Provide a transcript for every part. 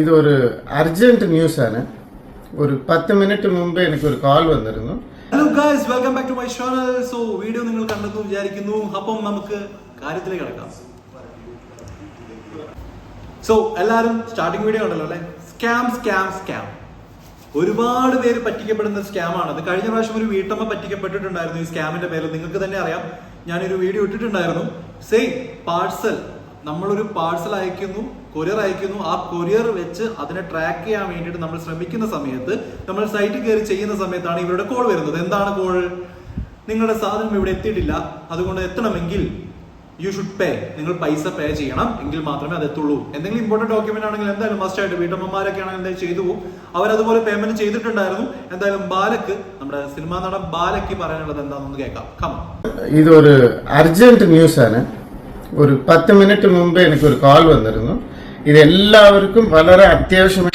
ഇത് ഒരു urgent news ആണ് ഒരു പത്ത് മിനിറ്റ് മുമ്പേ എനിക്ക് ഒരു കോൾ വന്നിരുന്നു. Hello guys welcome back to my channel so video നിങ്ങൾ കണ്ടെന്ന് വിചാരിക്കുന്നു. അപ്പം നമുക്ക് കാര്യത്തിലേക്ക് കിടക്കാം. സോ എല്ലാവരും സ്റ്റാർട്ടിംഗ് വീഡിയോ ഉണ്ടല്ലോ അല്ലെ? സ്കാം സ്കാം സ്കാം ഒരുപാട് പേര് പറ്റിക്കപ്പെടുന്ന സ്കാം ആണ്. അത് കഴിഞ്ഞ പ്രാവശ്യം ഒരു വീട്ടമ്മ പറ്റിക്കപ്പെട്ടിട്ടുണ്ടായിരുന്നു ഈ സ്കാമിന്റെ പേര് നിങ്ങൾക്ക് തന്നെ അറിയാം. ഞാനൊരു വീഡിയോ ഇട്ടിട്ടുണ്ടായിരുന്നു. സെയിം പാഴ്സൽ നമ്മളൊരു പാഴ്സൽ അയക്കുന്നു കൊറിയർ അയക്കുന്നു. ആ കൊറിയർ വെച്ച് അതിനെ ട്രാക്ക് ചെയ്യാൻ വേണ്ടിയിട്ട് നമ്മൾ ശ്രമിക്കുന്ന സമയത്ത് നമ്മൾ സൈറ്റിൽ കയറി ചെയ്യുന്ന സമയത്താണ് ഇവരുടെ കോൾ വരുന്നത്. എന്താണ് കോൾ നിങ്ങളുടെ സാധനം ഇവിടെ എത്തിയിട്ടില്ല. അതുകൊണ്ട് എത്തണമെങ്കിൽ യു ഷുഡ് പേ നിങ്ങൾ പൈസ പേ ചെയ്യണം. എങ്കിൽ മാത്രമേ അത് എത്തുള്ളൂ എന്തെങ്കിലും ഇമ്പോർട്ടന്റ് ഡോക്യുമെന്റ് ആണെങ്കിൽ എന്തായാലും മസ്റ്റ് ആയിട്ട് വീട്ടമ്മമാരൊക്കെ ആണെങ്കിൽ എന്തായാലും ചെയ്തു പോകും അവരതുപോലെ പേയ്മെന്റ് ചെയ്തിട്ടുണ്ടായിരുന്നു. എന്തായാലും ബാലക്ക് നമ്മുടെ സിനിമാ നടൻ ബാലക്ക് പറയാനുള്ളത് എന്താണെന്ന് കേൾക്കാം. ഇതൊരു അർജന്റ് ന്യൂസ് ആണ്. ஒரு பத்து மினிட் முன்பே எனக்கு ஒரு கால் வந்திருந்தோம் இது எல்லாருக்கும் வளர அத்தியாவசியம்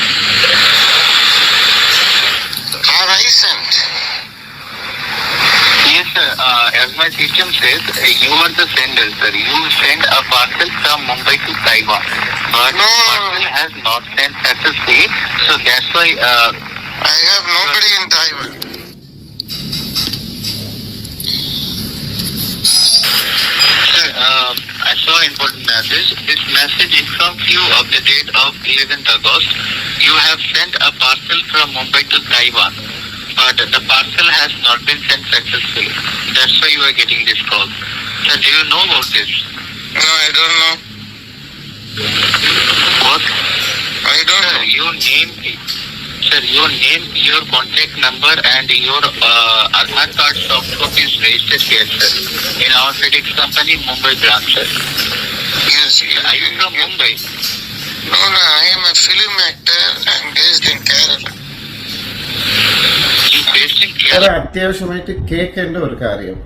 As my system says, you are the sender, sir. You send a parcel from Mumbai to Taiwan, but no. parcel has not sent SSA, so that's why. Uh, I have nobody in Taiwan. I saw important message. This message informs you of the date of 11th August. You have sent a parcel from Mumbai to Taiwan, but the parcel has not been sent successfully. That's why you are getting this call. Sir, do you know about this? No, I don't know. What? I don't Sir, know. your name, sir, your name, your contact number, and your uh, Aadhaar card soft copy is registered here, sir, in our FedEx company, Mumbai branch, sir. Yes, Are you from Mumbai? No, no, I am a film actor. I'm based in Kerala. You based in Kerala? അത്യാവശ്യമായിട്ട് കേൾക്കേണ്ട ഒരു കാര്യം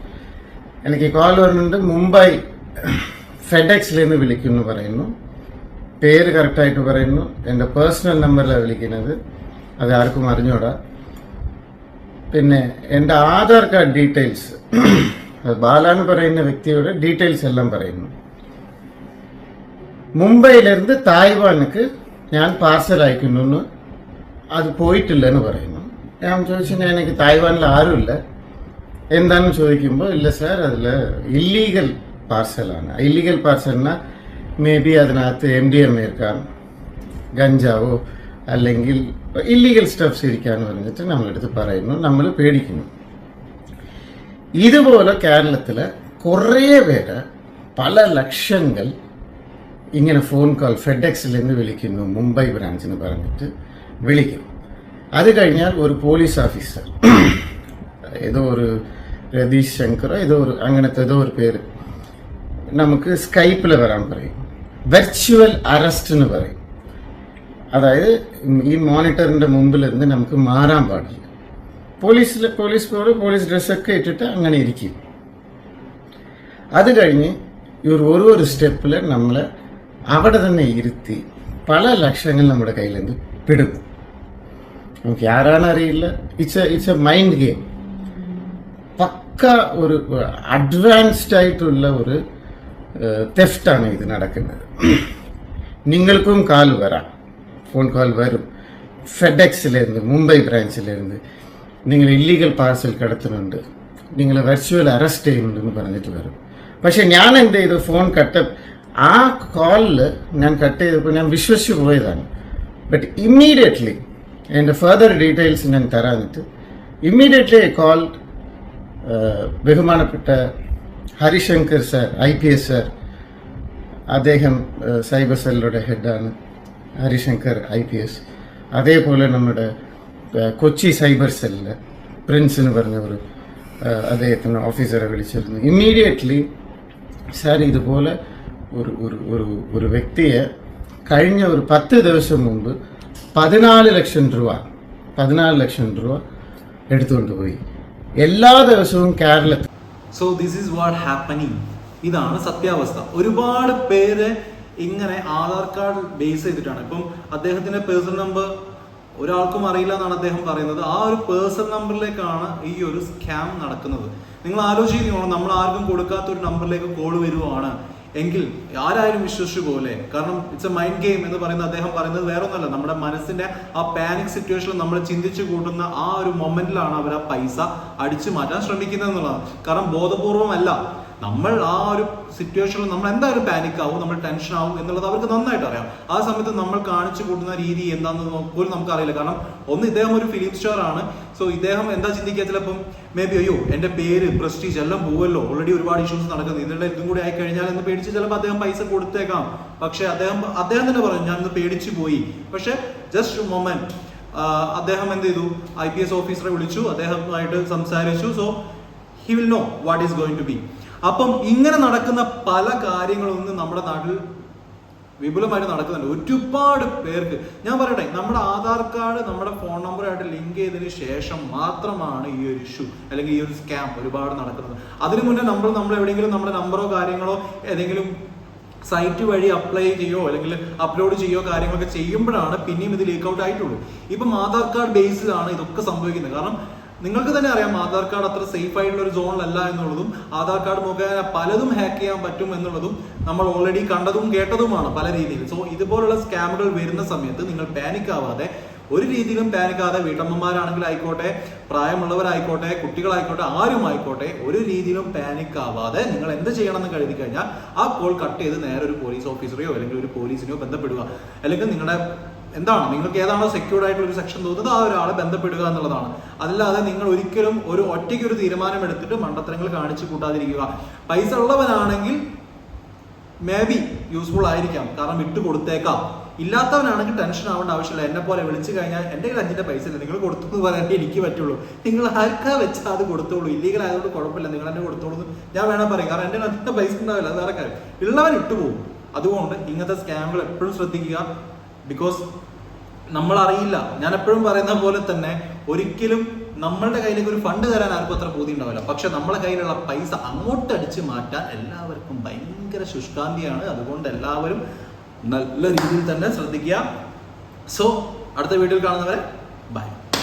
എനിക്ക് call വരുന്നുണ്ട് മുംബൈ ഫെഡെക്സിൽ നിന്ന് വിളിക്കുന്നു പറയുന്നു പേര് കറക്റ്റായിട്ട് പറയുന്നു എന്റെ പേഴ്സണൽ നമ്പറിലാണ് വിളിക്കുന്നത് അത് ആർക്കും അറിഞ്ഞൂടാ. പിന്നെ എന്റെ ആധാർ കാർഡ് ഡീറ്റെയിൽസ്. ബാല പറയുന്ന വ്യക്തിയുടെ ഡീറ്റെയിൽസ് എല്ലാം പറയുന്നു. മുംബൈയിലിരുന്ന് തായ്വാനുക്ക് ഞാൻ പാർസൽ അയക്കുന്നു അത് പോയിട്ടില്ല എന്ന് പറയുന്നു. ഞാൻ ചോദിച്ചു ഞാൻ എനിക്ക് തായ്വാനിൽ ആരുമില്ല. എന്താണെന്ന് ചോദിക്കുമ്പോൾ ഇല്ല സാർ അതിൽ ഇല്ലീഗൽ പാർസലാണ് ഇല്ലീഗൽ പാർസലിനാ മേ ബി അതിനകത്ത് എം ഡി എം ഇരിക്കാം ഗഞ്ചാവോ അല്ലെങ്കിൽ ഇല്ലീഗൽ സ്റ്റഫ്സ് ഇരിക്കാന്ന് പറഞ്ഞിട്ട് നമ്മളെടുത്ത് പറയുന്നു നമ്മൾ പേടിക്കുന്നു. ഇതുപോലെ കേരളത്തിൽ കുറേ പേര് പല ലക്ഷങ്ങൾ ഇങ്ങനെ ഫോൺ കോൾ ഫെഡെക്സിൽ നിന്ന് വിളിക്കുന്നു മുംബൈ ബ്രാഞ്ചിന് പറഞ്ഞിട്ട് വിളിക്കും അത് കഴിഞ്ഞാൽ ഒരു പോലീസ് ഓഫീസർ ഏതോ ഒരു രതീഷ് ശങ്കറോ ഏതോ ഒരു അങ്ങനത്തെ ഏതോ ഒരു പേര് നമുക്ക് സ്കൈപ്പിൽ വരാൻ പറയും. വെർച്വൽ അറസ്റ്റ് എന്ന് പറയും. അതായത് ഈ മോണിറ്ററിന്റെ മുമ്പിൽ നിന്ന് നമുക്ക് മാറാൻ പാടില്ല. പോലീസിൽ പോലീസ് പോലെ പോലീസ് ഡ്രസ്സൊക്കെ ഇട്ടിട്ട് അങ്ങനെ ഇരിക്കും. അത് കഴിഞ്ഞ് ഇവർ ഒരു ഒരു സ്റ്റെപ്പിൽ നമ്മളെ അവിടെ തന്നെ ഇരുത്തി പല ലക്ഷങ്ങൾ നമ്മുടെ കയ്യിൽ നിന്ന് പെടും. നമുക്ക് ആരാണ് അറിയില്ല. It's it's a mind game പക്ക ഒരു അഡ്വാൻസ്ഡ് ആയിട്ടുള്ള ഒരു തെഫ്റ്റാണ് ഇത് നടക്കുന്നത്. നിങ്ങൾക്കും കാൽ വരാം. ஃபோன் கால் வரும் ஃபெட்எக்ஸிலேருந்து மும்பை பிரான்ச்சிலேருந்து നിങ്ങൾ ഇല്ലീഗൽ പാഴ്സൽ കിടത്തുന്നുണ്ട് നിങ്ങൾ വെർച്വൽ അറസ്റ്റ് ചെയ്യുന്നുണ്ടെന്ന് പറഞ്ഞിട്ട് വരും പക്ഷെ ഞാൻ എന്ത് ചെയ്തു ഫോൺ കട്ട് ആ കോളിൽ ഞാൻ കട്ട് ചെയ്തപ്പോൾ ഞാൻ വിശ്വസിച്ച് പോയതാണ് ബട്ട് ഇമ്മീഡിയറ്റ്ലി എൻ്റെ ഫർദർ ഡീറ്റെയിൽസ് ഞാൻ തരാനിട്ട് ഇമ്മീഡിയറ്റ്ലി ഐ കോൾ ബഹുമാനപ്പെട്ട Harishankar sir I P S sir അദ്ദേഹം സൈബർ സെല്ലിയുടെ ഹെഡാണ് ഹരിശങ്കർ ഐ പി എസ് അതേപോലെ നമ്മുടെ ഏഹ്, കൊച്ചി സൈബർ സെല്ലിൽ പ്രിൻസ് എന്ന് പറഞ്ഞ ഒരു ഏഹ്, അദ്ദേഹത്തിന് ഓഫീസറെ വിളിച്ചിരുന്നു ഇമ്മീഡിയറ്റ്ലി സാർ ഇതുപോലെ ഒരു ഒരു ഒരു ഒരു വ്യക്തിയെ കഴിഞ്ഞ ഒരു പത്ത് ദിവസം മുമ്പ് പതിനാല് ലക്ഷം രൂപ പതിനാല് ലക്ഷം രൂപ എടുത്തുകൊണ്ട് പോയി. എല്ലാ ദിവസവും കേരളത്തിൽ so this is what happening ഇതാണ് സത്യാവസ്ഥ. ഒരുപാട് പേര് ഇങ്ങനെ ആധാർ കാർഡ് ബേസ് ചെയ്തിട്ടാണ്. ഇപ്പം അദ്ദേഹത്തിന്റെ പേഴ്സണൽ നമ്പർ ഒരാൾക്കും അറിയില്ല എന്നാണ് അദ്ദേഹം പറയുന്നത്. ആ ഒരു പേഴ്സണൽ നമ്പറിലേക്കാണ് ഈ ഒരു സ്കാം നടക്കുന്നത്. നിങ്ങൾ ആലോചിക്കണം നമ്മൾ ആർക്കും കൊടുക്കാത്ത ഒരു നമ്പറിലേക്ക് കോൾ വരുവാണ്. എങ്കിൽ ആരായാലും വിശ്വസിച്ചു പോലെ കാരണം ഇറ്റ്സ് എ മൈൻഡ് ഗെയിം എന്ന് പറയുന്ന അദ്ദേഹം പറയുന്നത് വേറെ ഒന്നല്ല നമ്മുടെ മനസ്സിന്റെ ആ പാനിക് സിറ്റുവേഷനിൽ നമ്മൾ ചിന്തിച്ചു കൂട്ടുന്ന ആ ഒരു മൊമെന്റിലാണ് അവർ ആ പൈസ അടിച്ചു മാറ്റാൻ ശ്രമിക്കുന്നത് എന്നുള്ളതാണ് കാരണം ബോധപൂർവമല്ല. നമ്മൾ ആ ഒരു സിറ്റുവേഷനിൽ നമ്മൾ എന്തായാലും പാനിക് ആവും നമ്മൾ ടെൻഷൻ ആവും എന്നുള്ളത് അവർക്ക് നന്നായിട്ട് അറിയാം. ആ സമയത്ത് നമ്മൾ കാണിച്ചു കൂട്ടുന്ന രീതി എന്താണെന്ന് പോലും നമുക്ക് അറിയില്ല കാരണം ഒന്ന് ഇദ്ദേഹം ഒരു ഫിലിം സ്റ്റാർ ആണ്. സോ ഇദ്ദേഹം എന്താ ചിന്തിക്കുക ചിലപ്പം മേ ബി അയ്യോ എന്റെ പേര് പ്രസ്റ്റീജ് എല്ലാം പോവല്ലോ. ഓൾറെഡി ഒരുപാട് ഇഷ്യൂസ് നടക്കുന്നു. ഇതിനുള്ള ഇതും കൂടി ആയി കഴിഞ്ഞാൽ എന്ന് പേടിച്ച് ചിലപ്പോൾ അദ്ദേഹം പൈസ കൊടുത്തേക്കാം. പക്ഷേ അദ്ദേഹം അദ്ദേഹം തന്നെ പറഞ്ഞു ഞാൻ ഇന്ന് പേടിച്ചു പോയി. പക്ഷെ ജസ്റ്റ് മൊമെന്റ് അദ്ദേഹം എന്ത് ചെയ്തു? ഐ പി എസ് ഓഫീസറെ വിളിച്ചു. അദ്ദേഹമായിട്ട് സംസാരിച്ചു. So he will know what is going to be അപ്പം ഇങ്ങനെ നടക്കുന്ന പല കാര്യങ്ങളൊന്നും നമ്മുടെ നാട്ടിൽ വിപുലമായിട്ട് നടക്കുന്നുണ്ട്. ഒരുപാട് പേർക്ക്. ഞാൻ പറയട്ടെ നമ്മുടെ ആധാർ കാർഡ് നമ്മുടെ ഫോൺ നമ്പറായിട്ട് ലിങ്ക് ചെയ്തതിന് ശേഷം മാത്രമാണ് ഈ ഒരു ഇഷ്യൂ അല്ലെങ്കിൽ ഈ ഒരു സ്കാം ഒരുപാട് നടക്കുന്നത്. അതിനു മുന്നേ നമ്മൾ നമ്മൾ എവിടെയെങ്കിലും നമ്മുടെ നമ്പറോ കാര്യങ്ങളോ ഏതെങ്കിലും സൈറ്റ് വഴി അപ്ലൈ ചെയ്യോ അല്ലെങ്കിൽ അപ്ലോഡ് ചെയ്യോ കാര്യങ്ങളൊക്കെ ചെയ്യുമ്പോഴാണ് പിന്നെയും ഇത് ലീക്ക് ഔട്ട് ആയിട്ടുള്ളൂ. ഇപ്പം ആധാർ കാർഡ് ബേസിലാണ് ഇതൊക്കെ സംഭവിക്കുന്നത്. കാരണം നിങ്ങൾക്ക് തന്നെ അറിയാം ആധാർ കാർഡ് അത്ര സേഫ് ആയിട്ടുള്ള ഒരു സോണിലല്ല എന്നുള്ളതും ആധാർ കാർഡ് മുഖേന പലതും ഹാക്ക് ചെയ്യാൻ പറ്റും എന്നുള്ളതും നമ്മൾ ഓൾറെഡി കണ്ടതും കേട്ടതുമാണ് പല രീതിയിൽ സോ ഇതുപോലുള്ള സ്കാമുകൾ വരുന്ന സമയത്ത് നിങ്ങൾ പാനിക് ആവാതെ ഒരു രീതിയിലും പാനിക്കാതെ വീട്ടമ്മമാരാണെങ്കിൽ ആയിക്കോട്ടെ പ്രായമുള്ളവരായിക്കോട്ടെ കുട്ടികളായിക്കോട്ടെ ആരും ആയിക്കോട്ടെ ഒരു രീതിയിലും പാനിക് ആവാതെ നിങ്ങൾ എന്ത് ചെയ്യണമെന്ന് കരുതി കഴിഞ്ഞാൽ ആ കോൾ കട്ട് ചെയ്ത് നേരെ ഒരു പോലീസ് ഓഫീസറെയോ അല്ലെങ്കിൽ ഒരു പോലീസിനെയോ ബന്ധപ്പെടുക. അല്ലെങ്കിൽ നിങ്ങളുടെ എന്താണ്? നിങ്ങൾക്ക് ഏതാണോ സെക്യൂർഡ് ആയിട്ടുള്ള ഒരു സെക്ഷൻ തോന്നുന്നത് ആ ഒരാളെ ബന്ധപ്പെടുക എന്നുള്ളതാണ്. അതല്ലാതെ നിങ്ങൾ ഒരിക്കലും ഒരു ഒറ്റയ്ക്ക് ഒരു തീരുമാനം എടുത്തിട്ട് മണ്ടത്തരങ്ങൾ കാണിച്ചു കൂട്ടാതിരിക്കുക. പൈസ ഉള്ളവനാണെങ്കിൽ മേ ബി യൂസ്ഫുൾ ആയിരിക്കാം. കാരണം വിട്ടു കൊടുത്തേക്കാം. ഇല്ലാത്തവനാണെങ്കിൽ ടെൻഷൻ ആവേണ്ട ആവശ്യമില്ല. എന്നെ പോലെ വിളിച്ചു കഴിഞ്ഞാൽ എന്റെ കയ്യിൽ അഞ്ചിന്റെ പൈസ ഇല്ല. നിങ്ങൾ കൊടുത്തു എന്ന് എനിക്ക് പറ്റുള്ളൂ. നിങ്ങൾ ആർക്കാ വെച്ചാൽ അത് കൊടുത്തോളൂ? ഇല്ലീഗൽ ആയതുകൊണ്ട് കുഴപ്പമില്ല. നിങ്ങൾ എന്നെ കൊടുത്തോളൂ ഞാൻ വേണം പറയും. കാരണം എന്റെ അഞ്ചിന്റെ പൈസ ഉണ്ടാവില്ല. അത് വേറെ കാര്യം. ഉള്ളവൻ ഇട്ടുപോകും. അതുകൊണ്ട് ഇങ്ങനത്തെ സ്കാമുകൾ എപ്പോഴും ശ്രദ്ധിക്കുക. ബിക്കോസ് നമ്മൾ അറിയില്ല ഞാൻ എപ്പോഴും പറയുന്ന പോലെ തന്നെ ഒരിക്കലും നമ്മളുടെ കയ്യിലേക്ക് ഒരു ഫണ്ട് തരാൻ ആർക്കും അത്ര ബോധ്യം ഉണ്ടാവില്ല. പക്ഷെ നമ്മളെ കയ്യിലുള്ള പൈസ അങ്ങോട്ട് അടിച്ച് മാറ്റാൻ എല്ലാവർക്കും ഭയങ്കര ശുഷ്കാന്തിയാണ്. അതുകൊണ്ട് എല്ലാവരും നല്ല രീതിയിൽ തന്നെ ശ്രദ്ധിക്കുക. സോ അടുത്ത വീഡിയോയിൽ കാണുന്നവരെ ബൈ